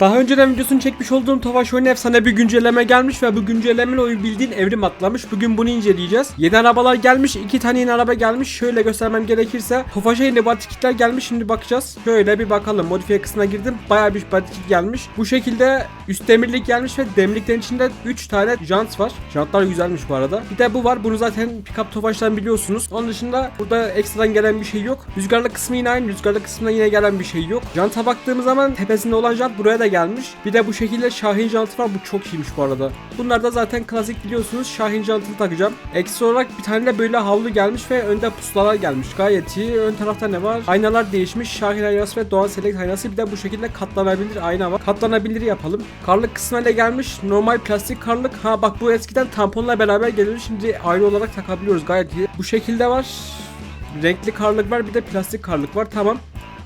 Daha önceden videosunu çekmiş olduğum Tofaş Oyun Efsane bir güncelleme gelmiş ve bu güncellemeyle oyun bildiğin evrim atlamış. Bugün bunu inceleyeceğiz. Yeni arabalar gelmiş. iki tane yeni araba gelmiş. Şöyle göstermem gerekirse Tofaş'a yeni body kitler gelmiş. Şimdi bakacağız. Şöyle bir bakalım. Modifiye kısmına girdim. Bayağı bir body kit gelmiş. Bu şekilde üst demirlik gelmiş ve demirliklerin içinde 3 tane jant var. Jantlar güzelmiş bu arada. Bir de bu var. Bunu zaten pickup Tofaş'tan biliyorsunuz. Onun dışında burada ekstradan gelen bir şey yok. Rüzgarlı kısmı yine aynı. Rüzgarlı kısmına yine gelen bir şey yok. Janta baktığımız zaman tepesinde olan jant buraya da gelmiş. Bir de bu şekilde Şahin jantı var. Bu çok iyiymiş bu arada. Bunlar da zaten klasik biliyorsunuz. Şahin jantını takacağım. Ekstra olarak bir tane de böyle havlu gelmiş ve önde pusulalar gelmiş. Gayet iyi. Ön tarafta ne var? Aynalar değişmiş. Şahin aynası ve Doğan Select aynası. Bir de bu şekilde katlanabilir ayna var. Katlanabilir yapalım. Karlık kısmına da gelmiş. Normal plastik karlık. Ha bak bu eskiden tamponla beraber geliyor. Şimdi ayrı olarak takabiliyoruz. Gayet iyi. Bu şekilde var. Renkli karlık var. Bir de plastik karlık var. Tamam.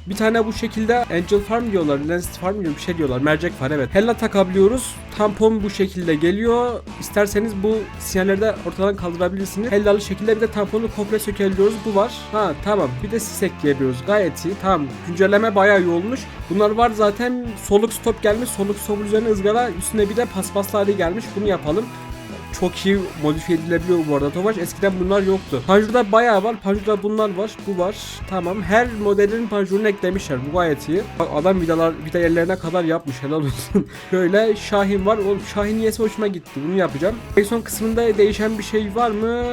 Bir tane bu şekilde Angel Farm diyorlar, Lens Farm gibi bir şey diyorlar. Mercek var evet. Hella takabiliyoruz. Tampon bu şekilde geliyor. İsterseniz bu sinyalleri de ortadan kaldırabilirsiniz. Hellalı şekilde bir de tamponu komple sökebiliyoruz. Bu var. Ha tamam. Bir de sis ekleyebiliyoruz. Gayet iyi. Tamam. Güncelleme bayağı iyi olmuş. Bunlar var zaten. Soluk stop gelmiş. Soluk stop üzerine ızgara. Üstüne bir de paspasları gelmiş. Bunu yapalım çok iyi modifiye edilebiliyor bu arada Tofaş. Eskiden bunlar yoktu. Panjur'da bayağı var. Panjur'da bunlar var. Bu var. Tamam. Her modelin panjurunu eklemişler. Bu gayet iyi. Adam vidalar vida yerlerine kadar yapmış. Helal olsun. Şöyle Şahin var. Oğlum Şahin niyesi hoşuma gitti. Bunu yapacağım. Direksiyon kısmında değişen bir şey var mı?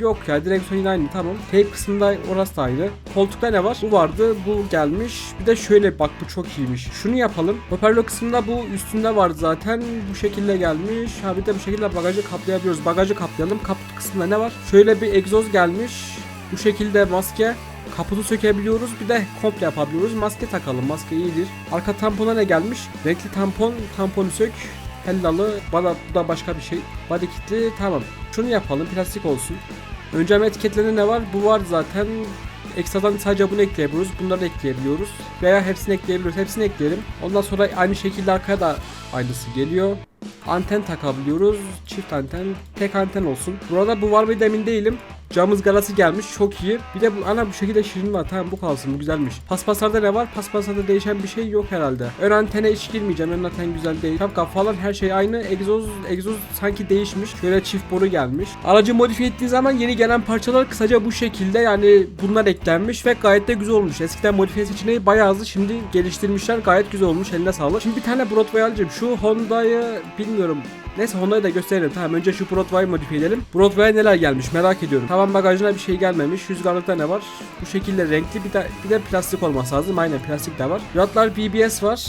Yok ya direksiyon yine aynı tamam. Tape kısmında orası da aynı. Koltukta ne var? Bu vardı. Bu gelmiş. Bir de şöyle bak bu çok iyiymiş. Şunu yapalım. Hoparlör kısmında bu üstünde var zaten. Bu şekilde gelmiş. Ha bir de bu şekilde bagajı kaplayabiliyoruz. Bagajı kaplayalım. Kaput kısmında ne var? Şöyle bir egzoz gelmiş. Bu şekilde maske. Kaputu sökebiliyoruz. Bir de komple yapabiliyoruz. Maske takalım. Maske iyidir. Arka tampona ne gelmiş? Renkli tampon. Tamponu sök. Hellalı. Bana bu da başka bir şey. Body kitli. Tamam. Şunu yapalım. Plastik olsun. Öncem etiketlerinde ne var? Bu var zaten. Ekstradan sadece bunu ekleyebiliyoruz. Bunları ekleyebiliyoruz. Veya hepsini ekleyebiliyoruz. Hepsini ekleyelim. Ondan sonra aynı şekilde arkaya da aynısı geliyor. Anten takabiliyoruz. Çift anten. Tek anten olsun. Burada bu var mı emin değilim. Cam ızgarası gelmiş çok iyi. Bir de bu ana bu şekilde şirin var. Tamam bu kalsın bu güzelmiş. Paspaslarda ne var? Paspaslarda değişen bir şey yok herhalde. Ön antene hiç girmeyeceğim. Ön anten güzel değil. Şapka falan her şey aynı. Egzoz egzoz sanki değişmiş. Şöyle çift boru gelmiş. Aracı modifiye ettiği zaman yeni gelen parçalar kısaca bu şekilde yani bunlar eklenmiş ve gayet de güzel olmuş. Eskiden modifiye seçeneği bayağı azdı. Şimdi geliştirmişler. Gayet güzel olmuş. Eline sağlık. Şimdi bir tane Broadway alacağım. Şu Honda'yı bilmiyorum. Neyse Honda'yı da gösterelim. Tamam önce şu Broadway'ı modifiye edelim. Broadway'a neler gelmiş merak ediyorum. Tavan bagajına bir şey gelmemiş. Rüzgarlıkta ne var? Bu şekilde renkli bir de, bir de plastik olması lazım. Aynen plastik de var. Jantlar BBS var.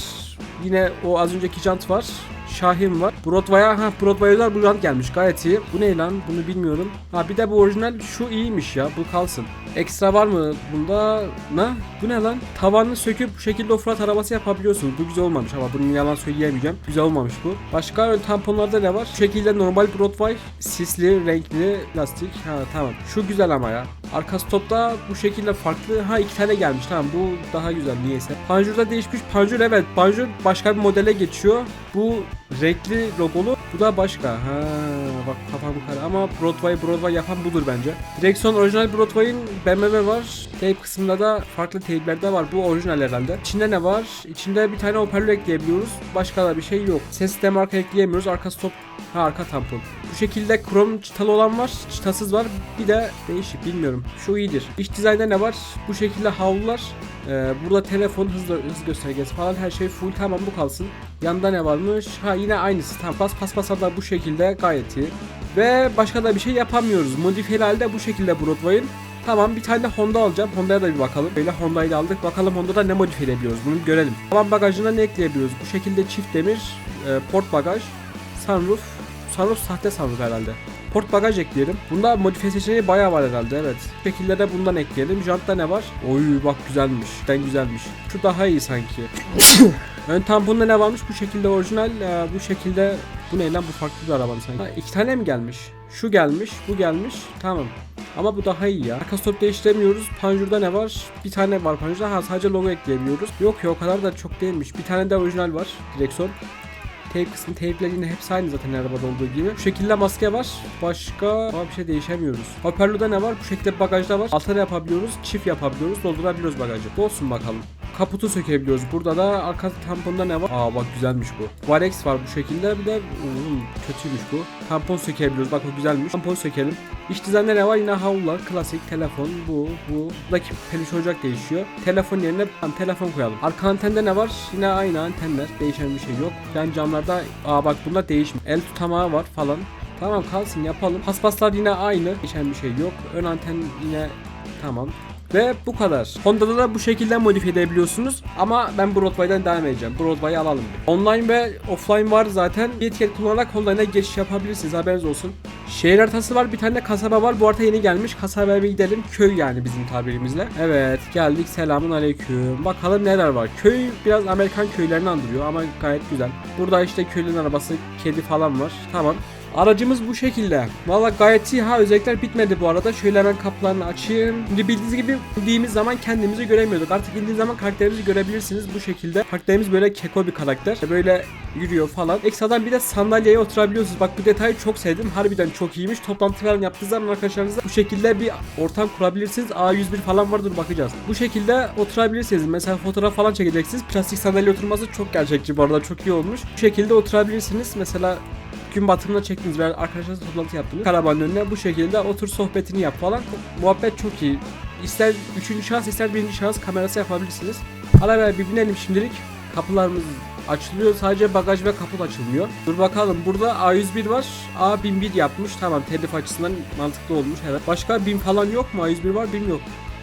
Yine o az önceki jant var. Şahin var. Broadway'a ha Broadway'lar bu jant gelmiş. Gayet iyi. Bu ne lan? Bunu bilmiyorum. Ha bir de bu orijinal şu iyiymiş ya. Bu kalsın. Ekstra var mı bunda? Ne? Bu ne lan? Tavanını söküp bu şekilde offroad arabası yapabiliyorsunuz. Bu güzel olmamış ama bunun yalan söyleyemeyeceğim. Güzel olmamış bu. Başka ön tamponlarda ne var? Bu şekilde normal Broadway. Sisli, renkli, plastik. Ha tamam. Şu güzel ama ya. Arka stopta bu şekilde farklı. Ha iki tane gelmiş. Tamam bu daha güzel niyeyse. Panjurda değişmiş. Panjur evet. Panjur başka bir modele geçiyor. Bu renkli logolu. Bu da başka. Ha bak kafam kara. Ama Broadway Broadway yapan budur bence. Direksiyon orijinal Broadway'in BMW var. Tape kısmında da farklı tape'ler de var. Bu orijinal herhalde. İçinde ne var? İçinde bir tane hoparlör ekleyebiliyoruz. Başka da bir şey yok. Ses sistemi arka ekleyemiyoruz. Arka stop Ha arka tampon. Bu şekilde krom çıtalı olan var. Çıtasız var. Bir de değişik bilmiyorum. Şu iyidir. İç dizaynda ne var? Bu şekilde havlular. Ee, burada telefon hız, hız göstergesi falan her şey full. Tamam bu kalsın. Yanda ne varmış? Ha yine aynısı. Tamam pas pas pas da bu şekilde gayet iyi. Ve başka da bir şey yapamıyoruz. Modifiyeli halde bu şekilde Broadway'ın. Tamam bir tane de Honda alacağım. Honda'ya da bir bakalım. Böyle Honda'yı da aldık. Bakalım Honda'da ne modifiye edebiliyoruz. Bunu görelim. Tavan bagajına ne ekleyebiliyoruz? Bu şekilde çift demir, e, port bagaj, sunroof. Sunroof sahte sunroof herhalde. Port bagaj ekleyelim. Bunda modifiye seçeneği bayağı var herhalde evet. Şekilde de bundan ekleyelim. Jantta ne var? Oy bak güzelmiş. Ben güzelmiş. Şu daha iyi sanki. Ön tamponda ne varmış? Bu şekilde orijinal. e, bu şekilde bu ne lan bu farklı bir arabanın sanki. Ha, iki tane mi gelmiş? Şu gelmiş, bu gelmiş. Tamam. Ama bu daha iyi ya. Arka stop değiştiremiyoruz. Panjurda ne var? Bir tane var panjurda. Ha sadece logo ekleyebiliyoruz. Yok ya o kadar da çok değilmiş. Bir tane de orijinal var. Direksiyon. Tape kısmı tape'ler yine hepsi aynı zaten her arabada olduğu gibi. Bu şekilde maske var. Başka bir şey değişemiyoruz. Hoparlörde ne var? Bu şekilde bagajda var. Alta da yapabiliyoruz. Çift yapabiliyoruz. Doldurabiliyoruz bagajı. Bu olsun bakalım. Kaputu sökebiliyoruz. Burada da arka tamponda ne var? Aa bak güzelmiş bu. Varex var bu şekilde. Bir de hmm, kötüymüş bu. Tampon sökebiliyoruz. Bak o güzelmiş. Tampon sökelim. İç dizaynda ne var? Yine havlular, klasik telefon, bu, bu. Buradaki peluş ocak değişiyor. Telefon yerine tam telefon koyalım. Arka antende ne var? Yine aynı antenler. Değişen bir şey yok. Yan camlarda aa bak bunlar değişmiş. El tutamağı var falan. Tamam kalsın yapalım. Paspaslar yine aynı. Değişen bir şey yok. Ön anten yine tamam. Ve bu kadar. Honda'da da bu şekilde modifiye edebiliyorsunuz. Ama ben Broadway'dan devam edeceğim. Broadway'ı alalım. Online ve offline var zaten. Bir etiket kullanarak online'a geçiş yapabilirsiniz. Haberiniz olsun. Şehir haritası var. Bir tane kasaba var. Bu harita yeni gelmiş. Kasabaya bir gidelim. Köy yani bizim tabirimizle. Evet geldik. Selamun aleyküm. Bakalım neler var. Köy biraz Amerikan köylerini andırıyor ama gayet güzel. Burada işte köylünün arabası, kedi falan var. Tamam. Aracımız bu şekilde. Valla gayet iyi ha özellikler bitmedi bu arada. Şöyle hemen kapılarını açayım. Şimdi bildiğiniz gibi indiğimiz zaman kendimizi göremiyorduk. Artık indiğiniz zaman karakterimizi görebilirsiniz bu şekilde. Karakterimiz böyle keko bir karakter. Böyle yürüyor falan. Ekstradan bir de sandalyeye oturabiliyorsunuz. Bak bu detayı çok sevdim. Harbiden çok iyiymiş. Toplantı falan yaptığı zaman arkadaşlarınızla bu şekilde bir ortam kurabilirsiniz. A101 falan vardır bakacağız. Bu şekilde oturabilirsiniz. Mesela fotoğraf falan çekeceksiniz. Plastik sandalye oturması çok gerçekçi bu arada. Çok iyi olmuş. Bu şekilde oturabilirsiniz. Mesela gün batımında çektiniz veya arkadaşlarınızla toplantı yaptınız. Karavanın önüne bu şekilde otur sohbetini yap falan. Muhabbet çok iyi. İster üçüncü şahıs ister birinci şahıs kamerası yapabilirsiniz. Hala ver bir binelim şimdilik. Kapılarımız açılıyor. Sadece bagaj ve kapı açılmıyor. Dur bakalım. Burada A101 var. A1001 yapmış. Tamam telif açısından mantıklı olmuş. Evet. Başka 1000 falan yok mu? A101 var 1000 yok.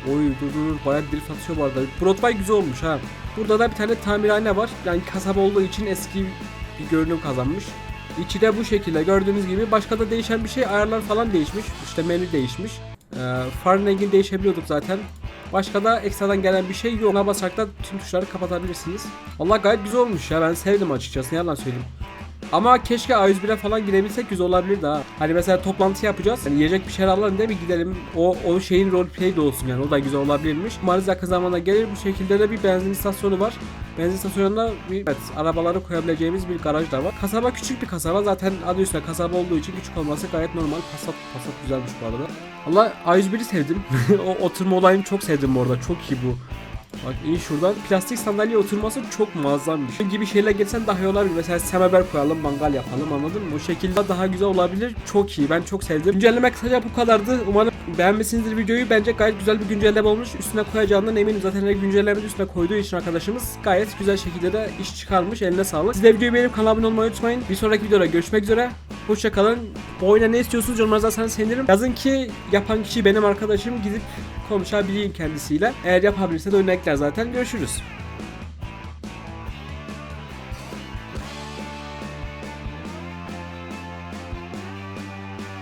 Oy dur dur dur. Bayağı drift atıyor bu arada. Broadway güzel olmuş ha. Burada da bir tane tamirhane var. Yani kasaba olduğu için eski bir görünüm kazanmış. İçi de bu şekilde gördüğünüz gibi başka da değişen bir şey ayarlar falan değişmiş. İşte menü değişmiş. Ee, farın rengini değişebiliyorduk zaten. Başka da ekstradan gelen bir şey yok. Ona basarak da tüm tuşları kapatabilirsiniz. Vallahi gayet güzel olmuş ya ben sevdim açıkçası yalan söyleyeyim. Ama keşke A101'e falan girebilsek güzel olabilirdi ha. Hani mesela toplantı yapacağız. Hani yiyecek bir şeyler alalım değil mi gidelim. O, o şeyin roleplay de olsun yani o da güzel olabilirmiş. Umarız yakın zamanda gelir. Bu şekilde de bir benzin istasyonu var. Benzin istasyonunda bir evet, arabaları koyabileceğimiz bir garaj da var. Kasaba küçük bir kasaba. Zaten adı üstünde kasaba olduğu için küçük olması gayet normal. Passat, Passat güzelmiş bu arada. Allah A101'i sevdim. o oturma olayını çok sevdim bu arada. Çok iyi bu. Bak iyi şuradan plastik sandalye oturması çok muazzammış. Bu gibi şeyler geçsen daha iyi olabilir. Mesela semeber koyalım, mangal yapalım anladın mı? O şekilde daha güzel olabilir. Çok iyi. Ben çok sevdim. Güncelleme kısaca bu kadardı. Umarım beğenmişsinizdir videoyu. Bence gayet güzel bir güncelleme olmuş. Üstüne koyacağından eminim. Zaten her güncellemeyi üstüne koyduğu için arkadaşımız gayet güzel şekilde de iş çıkarmış. Eline sağlık. Siz de videoyu beğenip kanala abone olmayı unutmayın. Bir sonraki videoda görüşmek üzere. Hoşçakalın. Bu oyuna ne istiyorsunuz yorumlarınızda sana sevinirim. Yazın ki yapan kişi benim arkadaşım. Gidip konuşabileyim kendisiyle. Eğer yapabilirse de oyuna ekler zaten. Görüşürüz.